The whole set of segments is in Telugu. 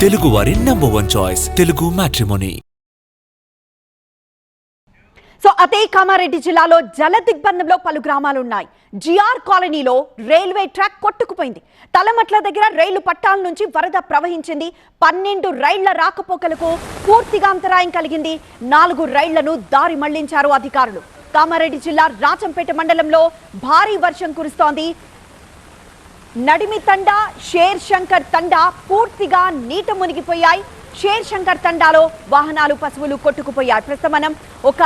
తెలుగువారి number one choice Telugu matrimony so అదే కామారెడ్డి జిల్లాలో జల దిగ్బంధంలో పలు గ్రామాలు ఉన్నాయి జిఆర్ కాలనీలో రైల్వే ట్రాక్ కొట్టుకుపోయింది. తలమట్ల దగ్గర రైలు పట్టాల నుంచి వరద ప్రవహించింది. పన్నెండు రైళ్ళ రాకపోకలకు పూర్తిగా అంతరాయం కలిగింది. నాలుగు రైళ్ళను దారి మళ్ళించారు అధికారులు. కామారెడ్డి జిల్లా రాజంపేట మండలంలో భారీ వర్షం కురుస్తోంది. నడిమి తండా షేర్ శంకర్ తండా పూర్తిగా నీట మునిగిపోయాయి. షేర్ శంకర్ తండాలో వాహనాలు పశువులు కొట్టుకుపోయాయి. ప్రస్తుతం మనం ఒక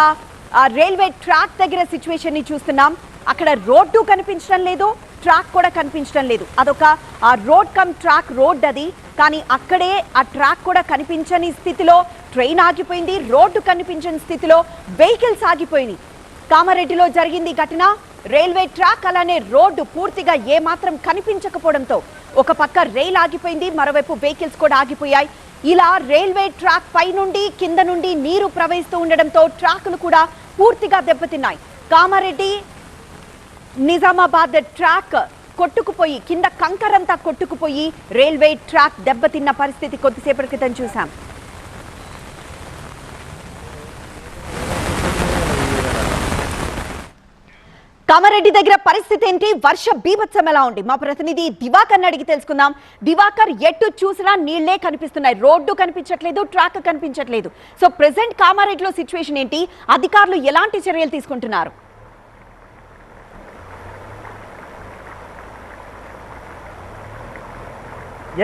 రైల్వే ట్రాక్ దగ్గర సిచ్యువేషన్ని చూస్తున్నాం. అక్కడ రోడ్డు కనిపించడం లేదు ట్రాక్ కూడా కనిపించడం లేదు. అదొక ఆ రోడ్ కమ్ ట్రాక్ రోడ్ అది. కానీ అక్కడే ఆ ట్రాక్ కూడా కనిపించని స్థితిలో ట్రైన్ ఆగిపోయింది రోడ్డు కనిపించని స్థితిలో వెహికల్స్ ఆగిపోయినాయి. కామారెడ్డిలో జరిగింది ఘటన. రైల్వే ట్రాక్ అలానే రోడ్డు పూర్తిగా ఏమాత్రం కనిపించకపోవడంతో ఒక పక్క రైల్ ఆగిపోయింది మరోవైపు వెహికల్స్ కూడా ఆగిపోయాయి. ఇలా రైల్వే ట్రాక్ పై నుండి కింద నుండి నీరు ప్రవహిస్తూ ఉండడంతో ట్రాకులు కూడా పూర్తిగా దెబ్బతిన్నాయి. కామారెడ్డి నిజామాబాద్ ట్రాక్ కొట్టుకుపోయి కింద కంకరంతా కొట్టుకుపోయి రైల్వే ట్రాక్ దెబ్బతిన్న పరిస్థితి కొద్దిసేపటి క్రితం చూసాం కామారెడ్డి దగ్గర పరిస్థితి ఏంటి? వర్ష బీభత్సం ఎలా ఉంది? మా ప్రతినిధి దివాకర్ అడిగి తెలుసుకుందాం. దివాకర్ ఎటు చూసినా నీళ్ళే కనిపిస్తున్నాయి. రోడ్డు కనిపించట్లేదు ట్రాక్ కనిపించట్లేదు. సో ప్రెసెంట్ కామారెడ్డిలో సిచ్యువేషన్ ఏంటి? అధికారులు ఎలాంటి చర్యలు తీసుకుంటున్నారు?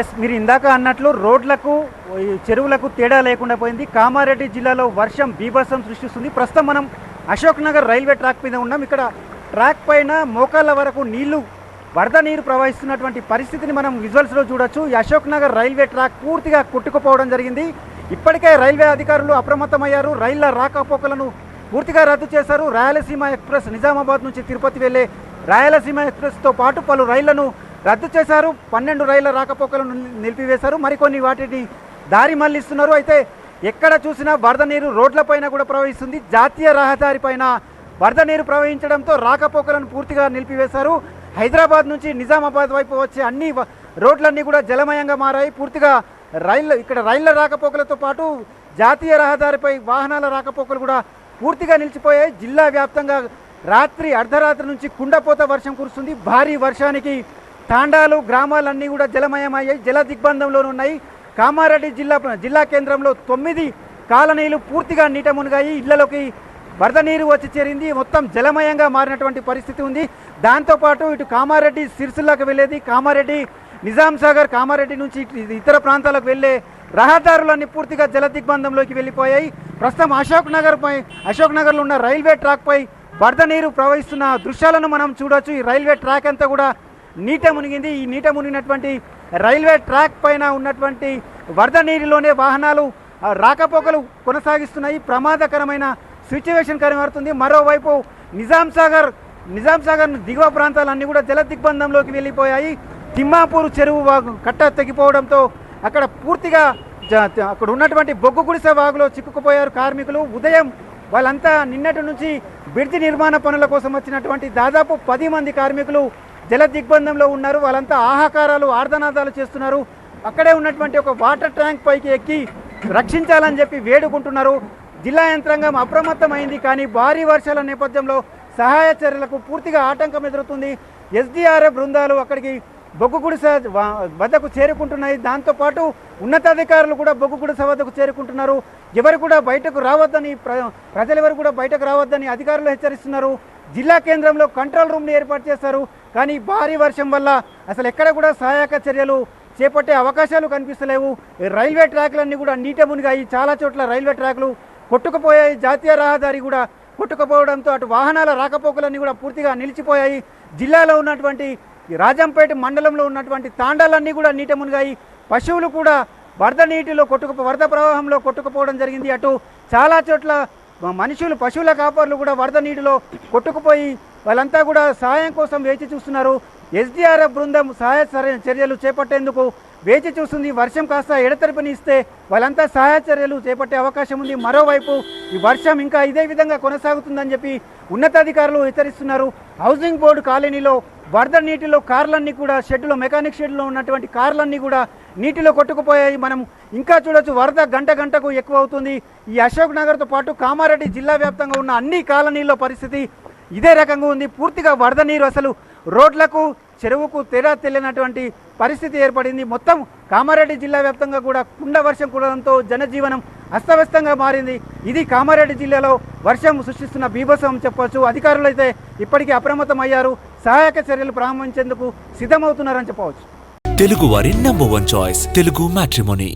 ఎస్ మీరు ఇందాక అన్నట్లు రోడ్లకు చెరువులకు తేడా లేకుండా పోయింది. కామారెడ్డి జిల్లాలో వర్షం బీభత్సం సృష్టిస్తుంది. ప్రస్తుతం మనం అశోక్ నగర్ రైల్వే ట్రాక్ మీద ఉన్నాం. ఇక్కడ ట్రాక్ పైన మోకాళ్ళ వరకు నీళ్ళు వరద నీరు ప్రవహిస్తున్నటువంటి పరిస్థితిని మనం విజువల్స్లో చూడొచ్చు. అశోక్ నగర్ రైల్వే ట్రాక్ పూర్తిగా కొట్టుకుపోవడం జరిగింది. ఇప్పటికే రైల్వే అధికారులు అప్రమత్తమయ్యారు. రైళ్ళ రాకపోకలను పూర్తిగా రద్దు చేశారు. రాయలసీమ ఎక్స్ప్రెస్ నిజామాబాద్ నుంచి తిరుపతి వెళ్ళే రాయలసీమ ఎక్స్ప్రెస్తో పాటు పలు రైళ్ళను రద్దు చేశారు. పన్నెండు రైళ్ళ రాకపోకలను నిలిపివేశారు. మరికొన్ని వాటిని దారి మళ్ళిస్తున్నారు. అయితే ఎక్కడ చూసినా వరద నీరు రోడ్లపైన కూడా ప్రవహిస్తుంది. జాతీయ రహదారి పైన వరద నీరు ప్రవహించడంతో రాకపోకలను పూర్తిగా నిలిపివేశారు. హైదరాబాద్ నుంచి నిజామాబాద్ వైపు వచ్చే అన్ని రోడ్లన్నీ కూడా జలమయంగా మారాయి. పూర్తిగా రైళ్ళ ఇక్కడ రైళ్ళ రాకపోకలతో పాటు జాతీయ రహదారిపై వాహనాల రాకపోకలు కూడా పూర్తిగా నిలిచిపోయాయి. జిల్లా వ్యాప్తంగా రాత్రి అర్ధరాత్రి నుంచి కుండపోత వర్షం కురుస్తుంది. భారీ వర్షానికి తాండాలు గ్రామాలన్నీ కూడా జలమయమయ్యాయి. జల దిగ్బంధంలో ఉన్నాయి. కామారెడ్డి జిల్లా జిల్లా కేంద్రంలో తొమ్మిది కాలనీలు పూర్తిగా నీట మునిగాయి. ఇళ్ళలోకి వరద నీరు వచ్చి చేరింది. మొత్తం జలమయంగా మారినటువంటి పరిస్థితి ఉంది. దాంతోపాటు ఇటు కామారెడ్డి సిరిసిల్లాకు వెళ్ళేది. కామారెడ్డి నిజాం సాగర్ కామారెడ్డి నుంచి ఇతర ప్రాంతాలకు వెళ్ళే రహదారులన్నీ పూర్తిగా జల దిగ్బంధంలోకి వెళ్ళిపోయాయి. ప్రస్తుతం అశోక్ నగర్ పై అశోక్ నగర్లో ఉన్న రైల్వే ట్రాక్పై వరద నీరు ప్రవహిస్తున్న దృశ్యాలను మనం చూడొచ్చు. ఈ రైల్వే ట్రాక్ అంతా కూడా నీట మునిగింది. ఈ నీట మునిగినటువంటి రైల్వే ట్రాక్ పైన ఉన్నటువంటి వరద నీరులోనే వాహనాలు రాకపోకలు కొనసాగిస్తున్నాయి. ప్రమాదకరమైన సిచ్యువేషన్ కనబడుతుంది మరోవైపు నిజాం సాగర్ నిజాం సాగర్ దిగువ ప్రాంతాలన్నీ కూడా జల దిగ్బంధంలోకి వెళ్ళిపోయాయి. తిమ్మాపూర్ చెరువు వాగు కట్ట తెగిపోవడంతో అక్కడ పూర్తిగా జ- అక్కడ ఉన్నటువంటి బొగ్గు గుడిసె వాగులో చిక్కుకుపోయారు కార్మికులు. ఉదయం వాళ్ళంతా నిన్నటి నుంచి బ్రిడ్జి నిర్మాణ పనుల కోసం వచ్చినటువంటి దాదాపు పది మంది కార్మికులు జల దిగ్బంధంలో ఉన్నారు. వాళ్ళంతా ఆహాకారాలు ఆర్ధనాదాలు చేస్తున్నారు. అక్కడే ఉన్నటువంటి ఒక వాటర్ ట్యాంక్ పైకి ఎక్కి రక్షించాలని చెప్పి వేడుకుంటున్నారు. జిల్లా యంత్రాంగం అప్రమత్తమైంది కానీ భారీ వర్షాల నేపథ్యంలో సహాయ చర్యలకు పూర్తిగా ఆటంకం ఎదురుతుంది ఎస్డీఆర్ఎఫ్ బృందాలు అక్కడికి బొగ్గుగుడిస వా- వద్దకు చేరుకుంటున్నాయి. దాంతోపాటు ఉన్నతాధికారులు కూడా బొగ్గుగుడిస వద్దకు చేరుకుంటున్నారు. ఎవరు కూడా బయటకు రావద్దని ప్ర- ప్రజలు ఎవరు కూడా బయటకు రావద్దని అధికారులు హెచ్చరిస్తున్నారు. జిల్లా కేంద్రంలో కంట్రోల్ రూమ్ని ఏర్పాటు చేస్తారు. కానీ భారీ వర్షం వల్ల అసలు ఎక్కడ కూడా సహాయక చర్యలు చేపట్టే అవకాశాలు కనిపిస్తలేవు. ఈ రైల్వే ట్రాక్లన్నీ కూడా నీట మునిగాయి. చాలా చోట్ల రైల్వే ట్రాక్లు కొట్టుకుపోయాయి. జాతీయ రహదారి కూడా కొట్టుకుపోవడంతో అటు వాహనాల రాకపోకలన్నీ కూడా పూర్తిగా నిలిచిపోయాయి. జిల్లాలో ఉన్నటువంటి రాజంపేట మండలంలో ఉన్నటువంటి తాండాలన్నీ కూడా నీట మునిగాయి. పశువులు కూడా వరద నీటిలో కొట్టుకు వరద ప్రవాహంలో కొట్టుకుపోవడం జరిగింది. అటు చాలా చోట్ల మనుషులు పశువుల కాపర్లు కూడా వరద నీటిలో కొట్టుకుపోయి వాళ్ళంతా కూడా సహాయం కోసం వేచి చూస్తున్నారు. ఎస్డీఆర్ఎఫ్ బృందం సహాయ సర- చర్యలు చేపట్టేందుకు వేచి చూస్తుంది. వర్షం కాస్త ఎడతెరిపిని ఇస్తే వాళ్ళంతా సహాయ చర్యలు చేపట్టే అవకాశం ఉంది. మరోవైపు ఈ వర్షం ఇంకా ఇదే విధంగా కొనసాగుతుందని చెప్పి ఉన్నతాధికారులు హెచ్చరిస్తున్నారు. హౌసింగ్ బోర్డు కాలనీలో వరద నీటిలో కార్లన్నీ కూడా షెడ్లో మెకానిక్ షెడ్లో ఉన్నటువంటి కార్లన్నీ కూడా నీటిలో కొట్టుకుపోయాయి. మనం ఇంకా చూడొచ్చు వరద గంట గంటకు ఎక్కువ అవుతుంది. ఈ అశోక్ నగర్తో పాటు కామారెడ్డి జిల్లా వ్యాప్తంగా ఉన్న అన్ని కాలనీల్లో పరిస్థితి ఇదే రకంగా ఉంది. పూర్తిగా వరద నీరు అసలు రోడ్లకు చెరువుకు తెర తెలియనటువంటి పరిస్థితి ఏర్పడింది. మొత్తం కామారెడ్డి జిల్లా వ్యాప్తంగా కూడా కుండ వర్షం కురడంతో జనజీవనం అస్తవ్యస్తంగా మారింది. ఇది కామారెడ్డి జిల్లాలో వర్షం సృష్టిస్తున్న బీభత్సం చెప్పవచ్చు అధికారులు అయితే ఇప్పటికీ అప్రమత్తం అయ్యారు సహాయక చర్యలు ప్రారంభించేందుకు సిద్ధమవుతున్నారని చెప్పవచ్చు. తెలుగు వారి number one choice Telugu matrimony